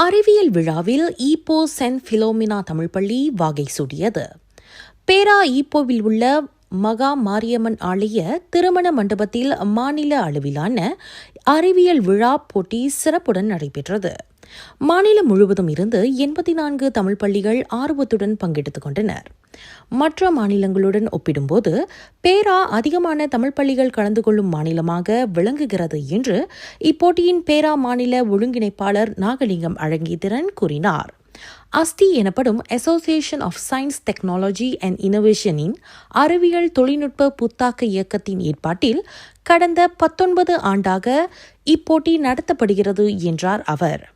அறிவியல் விழாவில் Ipoh send Philomena Tamil பள்ளி வாகை சூடியது. பேரா ஈப்போவில் உள்ள மகா மாரியம்மன் ஆலய திருமண மண்டபத்தில் மாநில அளவிலான அறிவியல் விழா போட்டி சிறப்புடன் நடைபெற்றது. மாநிலம் முழுவதும் இருந்து எண்பத்தி நான்கு தமிழ் பள்ளிகள் ஆர்வத்துடன் பங்கெடுத்துக் கொண்டனர். மற்ற மாநிலங்களுடன் ஒப்பிடும்போது பேரா அதிகமான தமிழ் பள்ளிகள் கலந்து கொள்ளும் மாநிலமாக விளங்குகிறது என்று இப்போட்டியின் பேரா மாநில ஒருங்கிணைப்பாளர் நாகலிங்கம் அழகிதிரன் கூறினார். அஸ்தி எனப்படும் association of science technology and இனோவேஷனின் அறிவியல் தொழில்நுட்ப புத்தாக்க இயக்கத்தின் ஏற்பாட்டில் கடந்த பத்தொன்பது ஆண்டாக இப்போட்டி நடத்தப்படுகிறது என்றார் அவர்.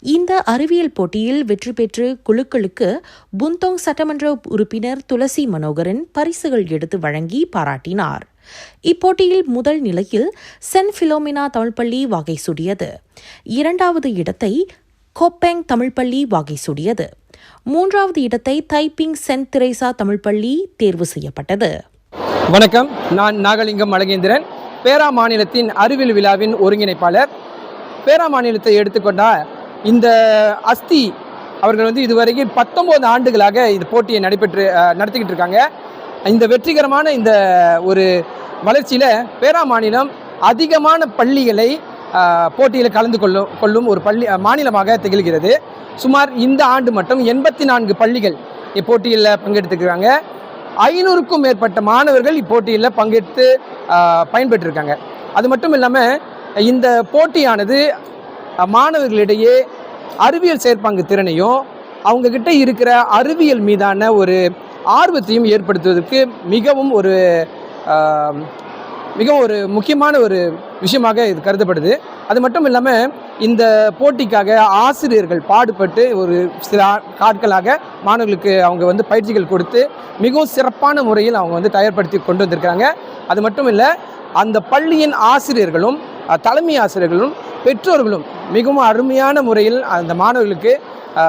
இந்த அறிவியல் போட்டியில் வெற்றி பெற்று குழுக்களுக்கு புந்தோங் சட்டமன்ற உறுப்பினர் துளசி மனோகரன் பரிசுகள் எடுத்து வழங்கி பாராட்டினார். இப்போட்டியில் முதல் நிலையில் சென் பிலோமினா தமிழ்பள்ளி வகை சூடியது. இரண்டாவது இடத்தை கோப்பேங் தமிழ் பள்ளி வாகை சூடியது. மூன்றாவது இடத்தை தைப்பிங் சென்ட் திரேசா தமிழ் பள்ளி தேர்வு செய்யப்பட்டது. வணக்கம். நான் நாகலிங்கம் அழகேந்திரன். பேரா மாநிலத்தின் அறிவியல் விழாவின் ஒருங்கிணைப்பாளர். பேரா மாநிலத்தை எடுத்துக்கொண்டால் இந்த அஸ்தி அவர்கள் வந்து இதுவரைக்கும் பத்தொம்போது ஆண்டுகளாக இந்த போட்டியை நடைபெற்று நடத்திக்கிட்டு இருக்காங்க. இந்த வெற்றிகரமான இந்த ஒரு வளர்ச்சியில் பேரா மாநிலம் அதிகமான பள்ளிகளை போட்டியில் கலந்து கொள்ளும் கொள்ளும் ஒரு பள்ளி மாநிலமாக திகழ்கிறது. சுமார் இந்த ஆண்டு மட்டும் எண்பத்தி நான்கு பள்ளிகள் இப்போட்டியில் பங்கெடுத்துக்கிறாங்க ஐநூறுக்கும் மேற்பட்ட மாணவர்கள் இப்போட்டியில் பங்கெடுத்து பயன்பெற்றிருக்காங்க. அது மட்டும் இல்லாமல் இந்த போட்டியானது மாணவர்களிடையே அறிவியல் செயற்பாங்கு திறனையும் அவங்கக்கிட்ட இருக்கிற அறிவியல் மீதான ஒரு ஆர்வத்தையும் ஏற்படுத்துவதற்கு மிகவும் ஒரு மிகவும் ஒரு முக்கியமான ஒரு விஷயமாக இது கருதப்படுது. அது மட்டும் இல்லாமல் இந்த போட்டிக்காக ஆசிரியர்கள் பாடுபட்டு ஒரு சில காட்களாக மாணவர்களுக்கு அவங்க வந்து பயிற்சிகள் கொடுத்து மிகவும் சிறப்பான முறையில் அவங்க வந்து தயார்படுத்தி கொண்டு வந்திருக்காங்க அது மட்டும் இல்லை அந்த பள்ளியின் ஆசிரியர்களும் தலைமை ஆசிரியர்களும் பெற்றோர்களும் மிகவும் அருமையான முறையில் அந்த மாணவர்களுக்கு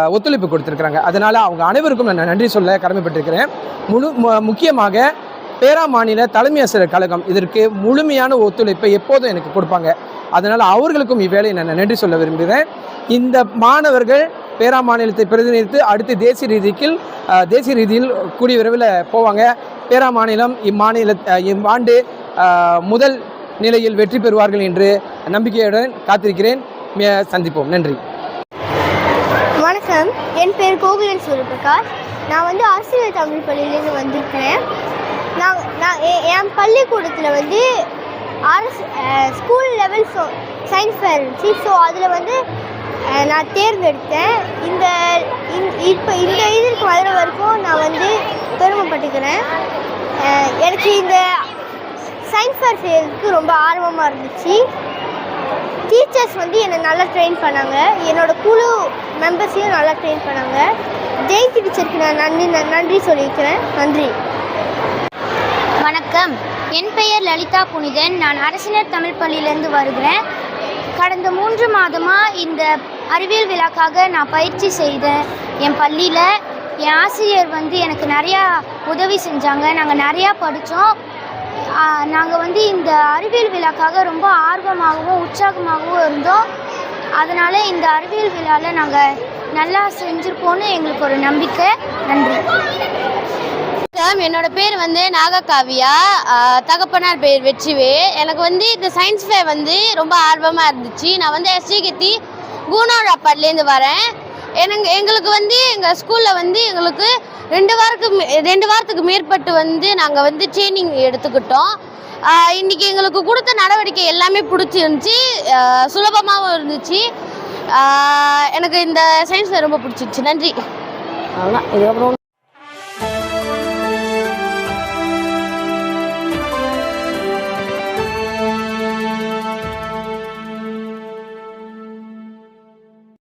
ஒத்துழைப்பு கொடுத்துருக்குறாங்க. அதனால் அவங்க அனைவருக்கும் நான் நன்றி சொல்ல கடமைப்பட்டிருக்கிறேன். முழு மு- முக்கியமாக பேரா மாநில தலைமை ஆசிரியர் கழகம் இதற்கு முழுமையான ஒத்துழைப்பை எப்போதும் எனக்கு கொடுப்பாங்க. அதனால் அவர்களுக்கும் இவ்வேளை நான் நன்றி சொல்ல விரும்புகிறேன். இந்த மாணவர்கள் பேரா மாநிலத்தை பிரதிநிதித்து அடுத்து தேசிய ரீதியில் தேசிய ரீதியில் கூடிய விரைவில் போவாங்க. பேரா மாநிலம் இம்மாநில இவ்வாண்டு முதல் நிலையில் வெற்றி பெறுவார்கள் என்று நம்பிக்கையுடன் காத்திருக்கிறேன். சந்திப்போம். நன்றி. வணக்கம். என் பேர் கோகுலன் சூரியபிரகாஷ். நான் வந்து ஆசிரியர் தமிழ் பள்ளியிலேருந்து வந்திருக்கிறேன். நான் நான் என் பள்ளிக்கூடத்தில் வந்து அரசு school level so science fair இருந்துச்சு. ஸோ அதில் வந்து நான் தேர்ந்தெடுத்தேன். இந்த இப்போ இந்த இதற்கு வர வரைக்கும் நான் வந்து பெருமைப்பட்டுக்கிறேன். எனக்கு இந்த சயின்ஸ் ஃபேர் செய்யறதுக்கு ரொம்ப ஆர்வமாக இருந்துச்சு. டீச்சர்ஸ் வந்து என்னை நல்லா ட்ரெயின் பண்ணாங்க. என்னோட குழு மெம்பர்ஸையும் நல்லா ட்ரெயின் பண்ணாங்க. ஜெயந்தி டீச்சருக்கு நான் நன்றி ந- நன்றி சொல்லியிருக்கிறேன் நன்றி. வணக்கம். என் பெயர் லலிதா புனிதன். நான் அரசினர் தமிழ் பள்ளியிலேருந்து வருகிறேன். கடந்த மூன்று மாதமாக இந்த அறிவியல் விழாக்காக நான் பயிற்சி செய்தேன் என் பள்ளியில் என் ஆசிரியர் வந்து எனக்கு நிறையா உதவி செஞ்சாங்க. நாங்கள் நிறையா படித்தோம் நாங்கள் வந்து இந்த அறிவியல் விழாக்காக ரொம்ப ஆர்வமாகவும் உற்சாகமாகவும் இருந்தோம். அதனால் இந்த அறிவியல் விழாவில் நாங்கள் நல்லா செஞ்சுருப்போன்னு எங்களுக்கு ஒரு நம்பிக்கை. நன்றி. வணக்கம் என்னோட பேர் வந்து நாககாவியா. தகப்பனார் பேர் வெற்றிவே. எனக்கு வந்து இந்த சயின்ஸ் ஃபேர் வந்து ரொம்ப ஆர்வமாக இருந்துச்சு. நான் வந்து ஸ்ரீகத்தி கூனாடாப்பாட்லேருந்து வரேன். எனக்கு எங்களுக்கு வந்து எங்கள் ஸ்கூலில் வந்து எங்களுக்கு ரெண்டு வாரத்துக்கு ரெண்டு வாரத்துக்கு மேற்பட்டு வந்து நாங்கள் வந்து ட்ரைனிங் எடுத்துக்கிட்டோம். இன்றைக்கி எங்களுக்கு கொடுத்த நடவடிக்கை எல்லாமே பிடிச்சிருந்துச்சி. சுலபமாகவும் இருந்துச்சு. எனக்கு இந்த சயின்ஸ் ரொம்ப பிடிச்சிருச்சு நன்றி. அவ்வளோதான் இதுக்கப்புறம்